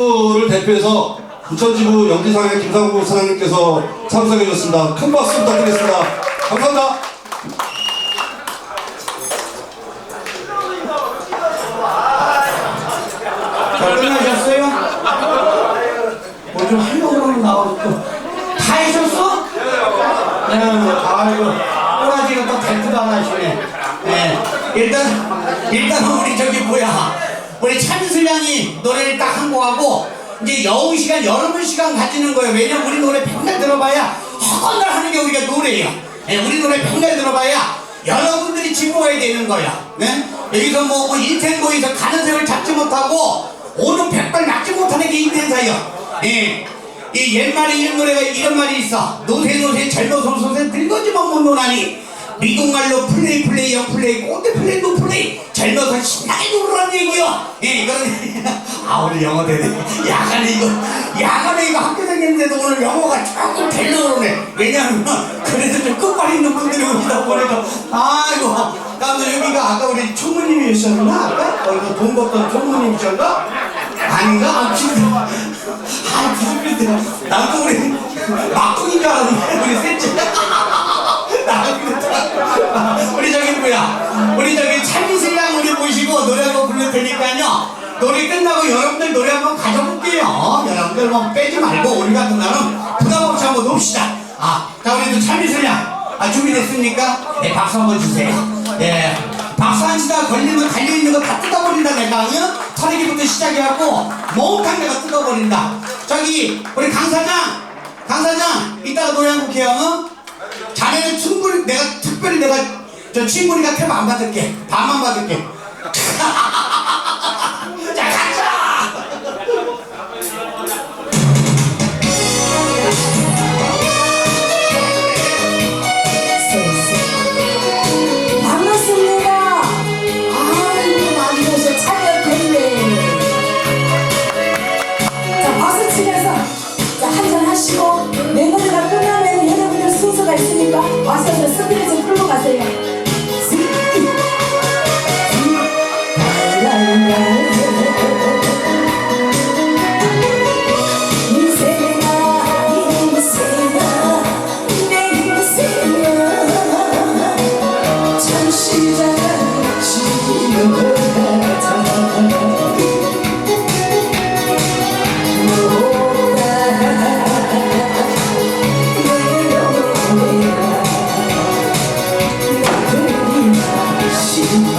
를 대표해서 부천지구 영지상의 김상구 사장님께서 참석해 주셨습니다. 큰 박수 부탁드리겠습니다. 감사합니다. 자, 끝나셨어요? 뭐좀 하려고 나오고 다 하셨어? 네, 아이고 꼬라지가 또 대꾸도 안 하시네 네, 일단 일단 우리 저기 뭐야 우리 찬슬량이 노래를 딱 한 곡 하고 이제 여우 시간 여러분 시간 가지는 거예요. 왜냐면 우리 노래 백날 들어봐야 허건을 하는 게 우리가 노래예요. 네, 우리 노래 백날 들어봐야 여러분들이 즐거워야 되는 거야. 네? 여기서 뭐, 뭐 인텐고에서 가는 색을 잡지 못하고 오는 백발 맞지 못하는 게 인텐사요. 예. 이 옛말에 이런 노래가 이런 말이 있어. 노세 노세 젊어서 소세 늙어지면 못 노나니 미국 말로 플레이 플레이어 플레이. 꼰대 플레이도 플레이. 젊어서 신나게 놀으라는 얘기요. 예 이거는 아 오늘 영어 되네. 야간에 이거 야간에 이거 학교 다녔는데도 오늘 영어가 조금 되려고 그러네. 왜냐면 그래도 좀 끝발 있는 분들이 오시다 보니까 아이고 나도 여기가 아까 우리 총무님이셨나? 아까? 거기서 돈 벌던 총무님이셨나? 아닌가? 아 진짜 아 무슨 뜻이야? 나도 우리 막둥인 줄 알았는데 우리 셋째 노래 끝나고 여러분들 노래 한번 가져볼게요. 여러분들 뭐 빼지 말고 우리 같은 날은 부담 없이 한번 놉시다. 아 자 우리 찬미슬랑 아 준비됐습니까? 네 박수 한번 주세요. 예. 박수 한 치다 걸리면 달려있는 거 다 뜯어버린다 내가 응? 털리기부터 시작해갖고 몽탕 내가 뜯어버린다. 저기 우리 강사장 강사장 이따가 노래 한곡 해요. 응? 자네는 충분히 내가 특별히 내가 저 친구니까 태만 안 받을게. 반만 받을게 좀 그